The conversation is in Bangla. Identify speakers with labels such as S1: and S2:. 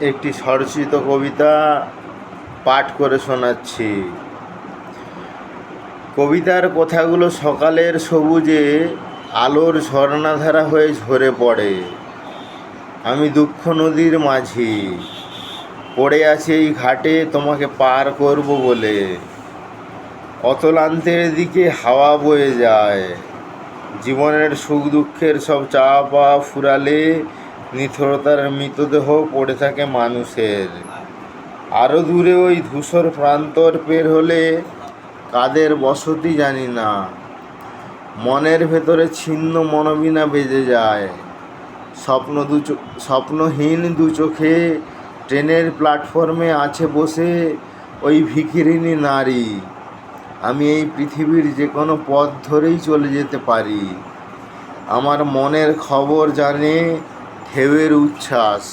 S1: একটি স্বরচিত কবিতা পাঠ করে শোনাচ্ছি। কবিতার কথাগুলো সকালের সবুজে আলোর ঝর্ণাধারা হয়ে ঝরে পড়ে। আমি দুঃখ নদীর মাঝি, পড়ে আছি এই ঘাটে তোমাকে পার করব বলে। অতলান্তের দিকে হাওয়া বয়ে যায়, জীবনের সুখ দুঃখের সব চাওয়া পাওয়া ফুরালে নিথরতার মৃতদেহ পড়ে থাকে মানুষের। আরও দূরে ওই ধূসর প্রান্তর পের হলে কাদের বসতি জানি না। মনের ভেতরে ছিন্ন মনোবিনা বেজে যায়। স্বপ্ন দু স্বপ্নহীন দু চোখে ট্রেনের প্ল্যাটফর্মে আছে বসে ওই ভিখিরিনী নারী। আমি এই পৃথিবীর যে কোনো পথ ধরেই চলে যেতে পারি। আমার মনের খবর জানে ઠેવેરું છાસ